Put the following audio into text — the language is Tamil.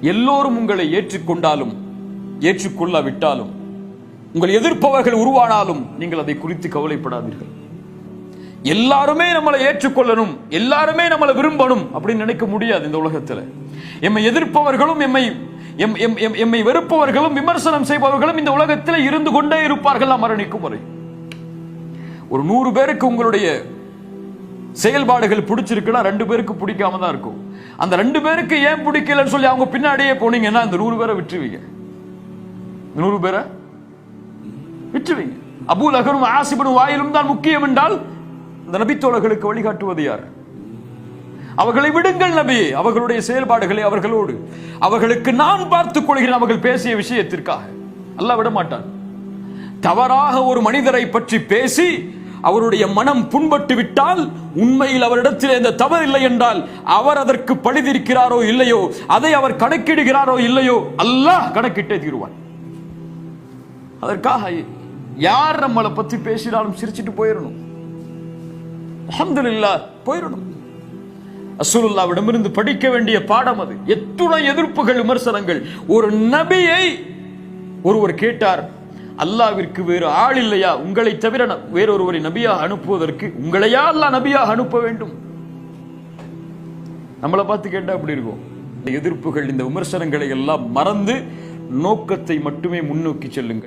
எல்லோரும் உங்களை ஏற்றுக்கொண்டாலும் ஏற்றுக்கொள்ளாவிட்டாலும் உங்கள் எதிர்ப்பவர்கள் உருவானாலும் நீங்கள் அதை குறித்து கவலைப்படாதீர்கள். எல்லாருமே நம்மளை ஏற்றுக்கொள்ளணும் எல்லாருமே நம்மளை விரும்பணும் அப்படின்னு நினைக்க முடியாது இந்த உலகத்துல. எம்மை எதிர்ப்பவர்களும் எம்மை எம் எம் எம் எம்மை வெறுப்பவர்களும் விமர்சனம் செய்பவர்களும் இந்த உலகத்தில் இருந்து கொண்டே இருப்பார்கள் மரணிக்கும் வரை. ஒரு நூறு பேருக்கு உங்களுடைய செயல்பாடுகள் பிடிச்சிருக்குன்னா ரெண்டு பேருக்கு பிடிக்காம தான் இருக்கும். அந்த ரெண்டு பேருக்கு ஏன் பிடிக்கலன்னு சொல்லி அவங்க பின்னாடியே போனீங்கன்னா இந்த நூறு பேரை விட்டுருவீங்க. நூறு பேரை விட்டுருவீங்க. அபூல் அகரும் ஆசிபனும் வாயிலும் தான் முக்கியம் என்றால் இந்த நபித்தோழர்களுக்கு வழிகாட்டுவது யார்? அவர்களை விடுங்கள் நபி அவர்களுடைய செயல்பாடுகளை அவர்களோடு. அவர்களுக்கு நான் பார்த்துக் கொள்கிறேன் அவர்கள் பேசிய விஷயத்திற்காக. அல்ல விட மாட்டான் தவறாக ஒரு மனிதரை பற்றி பேசி அவருடைய மனம் புண்பட்டு விட்டால் உண்மையில் அவரிடத்தில் எந்த தவறு இல்லை என்றால் அவர் அதற்கு பழிதிருக்கிறாரோ இல்லையோ? அதை அவர் கணக்கிடுகிறாரோ இல்லையோ? அல்லாஹ் கணக்கிட்டே தீருவார் அதற்காக யார் நம்மளை பத்தி பேசினாலும் சிரிச்சிட்டு போயிடணும் அல்ஹம்துலில்லாஹ் போயிடணும் அசுலுல்லாவிடமிருந்து படிக்க வேண்டிய பாடம் அது. எத்துணை எதிர்ப்புகள் விமர்சனங்கள். ஒரு நபியை ஒருவர் கேட்டார் அல்லாவிற்கு வேறு ஆள் இல்லையா? உங்களை தவிர ந- வேறொருவரை நபியாக அனுப்புவதற்கு உங்களையா அல்லா நபியாக அனுப்ப வேண்டும்? நம்மளை பார்த்து கேட்டா அப்படி இருக்கும்? இந்த எதிர்ப்புகள் இந்த விமர்சனங்களை எல்லாம் மறந்து நோக்கத்தை மட்டுமே முன்னோக்கி செல்லுங்கள்.